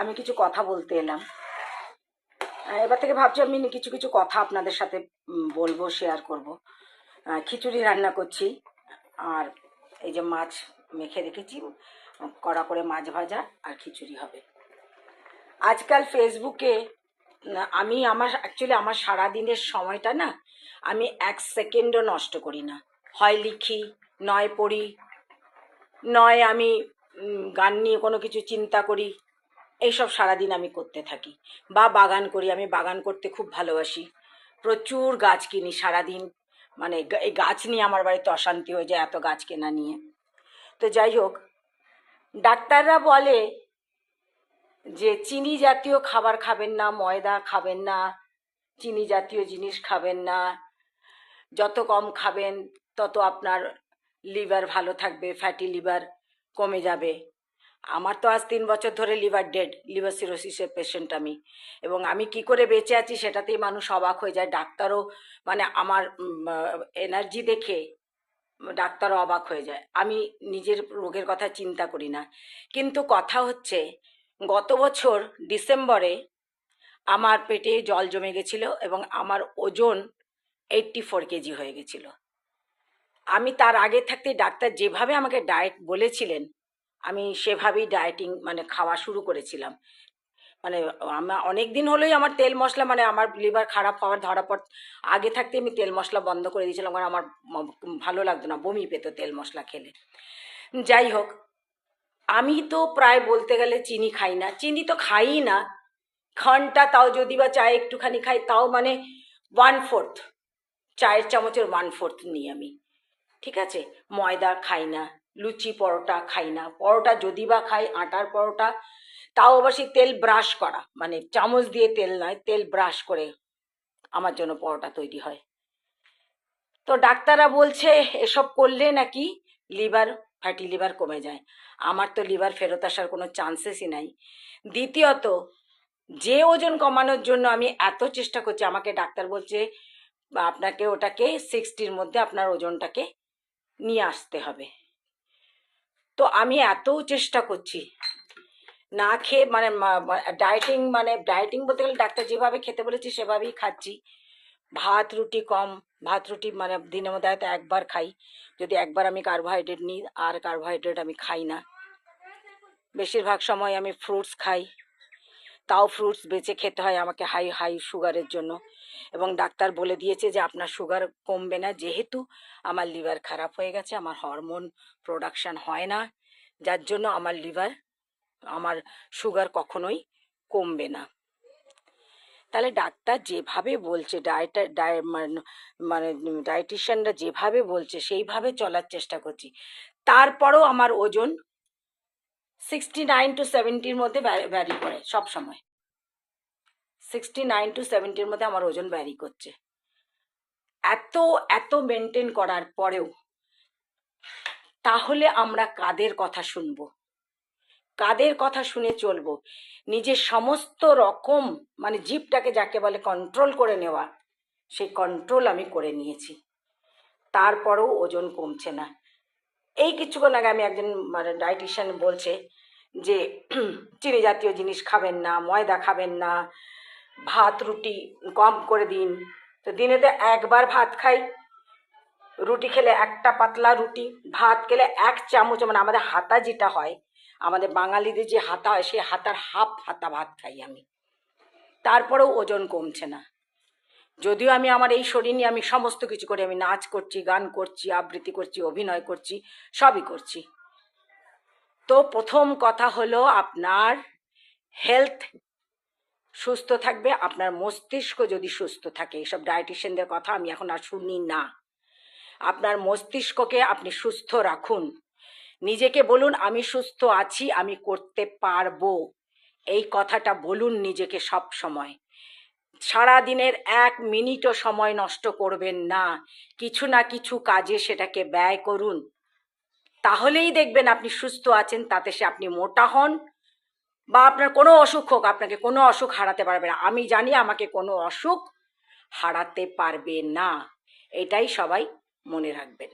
আমি কিছু কথা বলতে এলাম। এবার থেকে ভাবছি আমি কিছু কিছু কথা আপনাদের সাথে বলব শেয়ার করব। খিচুড়ি রান্না করছি, আর এই যে মাছ মেখে রেখেছি, কড়া করে মাছ ভাজা আর খিচুড়ি হবে। আজকাল ফেসবুকে আমি আমার অ্যাকচুয়ালি আমার সারা দিনের সময়টা না, আমি এক সেকেন্ডও নষ্ট করি না। হয় লিখি, নয় পড়ি, নয় আমি গান নিয়ে কোনো কিছু চিন্তা করি এইসব সারাদিন আমি করতে থাকি। বা বাগান করি, আমি বাগান করতে খুব ভালোবাসি। প্রচুর গাছ কিনি সারাদিন। মানে এই গাছ নিয়ে আমার বাড়িতে অশান্তি হয়ে যায় এত গাছ কেনা নিয়ে। তো যাই হোক, ডাক্তাররা বলে যে চিনি জাতীয় খাবার খাবেন না, ময়দা খাবেন না, চিনি জাতীয় জিনিস খাবেন না। যত কম খাবেন, তত আপনার লিভার ভালো থাকবে, ফ্যাটি লিভার কমে যাবে। আমার তো আজ তিন বছর ধরে লিভার ডেড, লিভার সিরোসিসের পেশেন্ট আমি। এবং আমি কি করে বেঁচে আছি সেটাতেই মানুষ অবাক হয়ে যায়। ডাক্তারও মানে আমার এনার্জি দেখে ডাক্তারও অবাক হয়ে যায়। আমি নিজের রোগের কথা চিন্তা করি না। কিন্তু কথা হচ্ছে, গত বছর ডিসেম্বরে আমার পেটে জল জমে গেছিল এবং আমার ওজন এইট্টি ফোর কেজি হয়ে গেছিল। আমি তার আগে থাকতে ডাক্তার যেভাবে আমাকে ডায়েট বলেছিলেন আমি সেভাবেই ডায়েটিং মানে খাওয়া শুরু করেছিলাম। মানে আমার অনেক দিন হলোই আমার তেল মশলা মানে আমার লিভার খারাপ হওয়ার ধরা পড়, আগে থাকতে আমি তেল মশলা বন্ধ করে দিয়েছিলাম কারণ আমার ভালো লাগতো না, বমি পেত তেল মশলা খেলে। যাই হোক, আমি তো প্রায় বলতে গেলে চিনি খাই না। চিনি তো খাই না। ঘণ্টা তাও যদি বা চায়ে একটুখানি খাই, তাও মানে ওয়ান ফোর্থ চায়ের চামচের ওয়ান ফোর্থ নিই আমি। ঠিক আছে? ময়দা খাই না। লুচি পরোটা খাই না। পরোটা যদি বা খাই, আটার পরোটা, তাও আবার সেই তেল ব্রাশ করা। মানে চামচ দিয়ে তেল নয়, তেল ব্রাশ করে আমার জন্য পরোটা তৈরি হয়। তো ডাক্তাররা বলছে, এসব করলে নাকি লিভার ফ্যাটি লিভার কমে যায়? আমার তো লিভার ফেরত আসার কোনো চান্সেসই নাই। দ্বিতীয়ত, যে ওজন কমানোর জন্য আমি এত চেষ্টা করছি, আমাকে ডাক্তার বলছে, আপনাকে ওটাকে সিক্সটির মধ্যে আপনার ওজনটাকে নিয়ে আসতে হবে। তো আমি এত চেষ্টা করছি। না খেয়ে মানে ডায়েটিং মানে ডায়েটিং বলতে গেলে ডাক্তার যেভাবে খেতে বলেছি সেভাবেই খাচ্ছি। ভাত, রুটি কম, ভাত, রুটি মানে দিনের মধ্যে হয়তো একবার খাই। যদি একবার আমি কার্বোহাইড্রেট নিই, আর কার্বোহাইড্রেট আমি খাই না। বেশিরভাগ সময় আমি ফ্রুটস খাই। তাও ফ্রুটস বেঁচে খেতে হয় আমাকে হাই হাই সুগারের জন্য। এবং ডাক্তার বলে দিয়েছে যে, আপনার সুগার কমবে না, যেহেতু আমার লিভার খারাপ হয়ে গেছে, আমার হরমোন প্রোডাকশান হয় না, যার জন্য আমার লিভার আমার সুগার কখনোই কমবে না। তাহলে ডাক্তার যেভাবে বলছে ডায়েটার ডায় মানে ডায়েটিশিয়ানরা যেভাবে বলছে, সেইভাবে চলার চেষ্টা করছি। তারপরেও আমার ওজন সিক্সটি নাইন টু সেভেন্টির মধ্যে ভ্যারি করে সব সময়। সিক্সটি নাইন টু সেভেন্টির মধ্যে আমার ওজন ভ্যারি করছে। এত এত মেনটেন করার পরেও তাহলে আমরা কাদের কথা শুনব? কাদের কথা শুনে চলবো? নিজের সমস্ত রকম মানে জিপটাকে যাকে বলে কন্ট্রোল করে নেওয়া, সেই কন্ট্রোল আমি করে নিয়েছি। তারপরেও ওজন কমছে না। এই কিছুক্ষণ আগে আমি একজন মানে ডায়েটিশিয়ান বলছে যে চিনি জাতীয় জিনিস খাবেন না, ময়দা খাবেন না, ভাত, রুটি কম করে দিন। তো দিনেতে একবার ভাত খাই। রুটি খেলে একটা পাতলা রুটি, ভাত খেলে এক চামচ মানে আমাদের হাতা যেটা হয়, আমাদের বাঙালিদের যে হাতা হয়, সেই হাতার হাফ হাতা ভাত খাই আমি। তারপরেও ওজন কমছে না। যদিও আমি আমার এই শরীর নিয়ে আমি সমস্ত কিছু করি, আমি নাচ করছি, গান করছি, আবৃত্তি করছি, অভিনয় করছি, সবই করছি। তো প্রথম কথা হলো আপনার হেলথ সুস্থ থাকবে, আপনার মস্তিষ্ক যদি সুস্থ থাকে, এসব ডায়েটিশিয়ানদের কথা আমি এখন আর শুনি না। আপনার মস্তিষ্ককে আপনি সুস্থ রাখুন। নিজেকে বলুন, আমি সুস্থ আছি, আমি করতে পারব। এই কথাটা বলুন নিজেকে সব সময়। সারা দিনের এক মিনিটও সময় নষ্ট করবেন না। কিছু না কিছু কাজে সেটাকে ব্যয় করুন। তাহলেই দেখবেন আপনি সুস্থ আছেন, তাতে সে আপনি মোটা হন বা আপনার কোনো অসুখ হোক, আপনাকে কোনো অসুখ হারাতে পারবে না। আমি জানি আমাকে কোনো অসুখ হারাতে পারবে না। এটাই সবাই মনে রাখবেন।